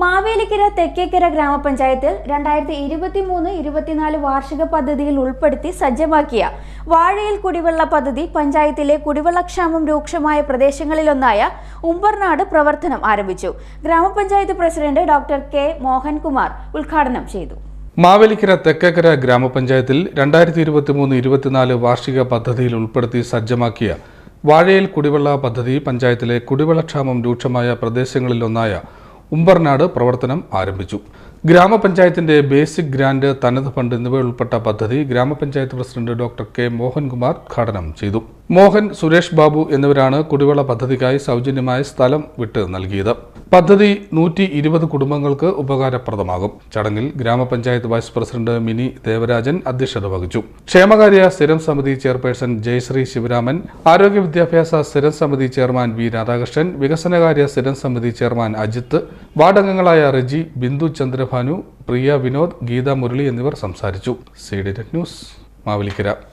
മാവേലിക്കര തെക്കേക്കര ഗ്രാമപഞ്ചായത്തിൽ രണ്ടായിരത്തി ഇരുപത്തി മൂന്ന് ഇരുപത്തിനാല് വാർഷിക പദ്ധതിയിൽ ഉൾപ്പെടുത്തി സജ്ജമാക്കിയ വാഴയിൽ കുടിവെള്ള പദ്ധതി പഞ്ചായത്തിലെ കുടിവെള്ളക്ഷാമം രൂക്ഷമായ പ്രദേശങ്ങളിലൊന്നായ ഉമ്പർനാട് പ്രവർത്തനം ആരംഭിച്ചു. ഗ്രാമപഞ്ചായത്ത് പ്രസിഡന്റ് ഡോക്ടർ കെ മോഹൻകുമാർ ഉദ്ഘാടനം ചെയ്തു. മാവേലിക്കര തെക്കേക്കര ഗ്രാമപഞ്ചായത്തിൽ രണ്ടായിരത്തി ഇരുപത്തി മൂന്ന് ഇരുപത്തിനാല് വാർഷിക പദ്ധതിയിൽ ഉൾപ്പെടുത്തി സജ്ജമാക്കിയ വാഴയിൽ കുടിവെള്ള പദ്ധതി പഞ്ചായത്തിലെ കുടിവെള്ളക്ഷാമം രൂക്ഷമായ പ്രദേശങ്ങളിലൊന്നായ ഉമ്പർനാട് പ്രവർത്തനം ആരംഭിച്ചു. ഗ്രാമപഞ്ചായത്തിന്റെ ബേസിക് ഗ്രാന്റ് തനത് ഫണ്ട് എന്നിവ ഉൾപ്പെട്ട പദ്ധതി ഗ്രാമപഞ്ചായത്ത് പ്രസിഡന്റ് ഡോക്ടർ കെ മോഹൻകുമാർ ഉദ്ഘാടനം ചെയ്തു. മോഹൻ സുരേഷ് ബാബു എന്നിവരാണ് കുടിവെള്ള പദ്ധതിക്കായി സൗജന്യമായ സ്ഥലം വിട്ട് നൽകിയത്. പദ്ധതി നൂറ്റി ഇരുപത് കുടുംബങ്ങൾക്ക് ഉപകാരപ്രദമാകും. ചടങ്ങിൽ ഗ്രാമപഞ്ചായത്ത് വൈസ് പ്രസിഡന്റ് മിനി ദേവരാജൻ അധ്യക്ഷത വഹിച്ചു. ക്ഷേമകാര്യ സ്ഥിരം സമിതി ചെയർപേഴ്സൺ ജയശ്രീ ശിവരാമൻ ആരോഗ്യ വിദ്യാഭ്യാസ സ്ഥിരം സമിതി ചെയർമാൻ വി രാധാകൃഷ്ണൻ വികസനകാര്യ സ്ഥിരം സമിതി ചെയർമാൻ അജിത്ത് വാർഡ് അംഗങ്ങളായ റെജി ബിന്ദു ചന്ദ്രഭാനു പ്രിയ വിനോദ് ഗീത മുരളി എന്നിവർ സംസാരിച്ചു. C D news Mavelikara.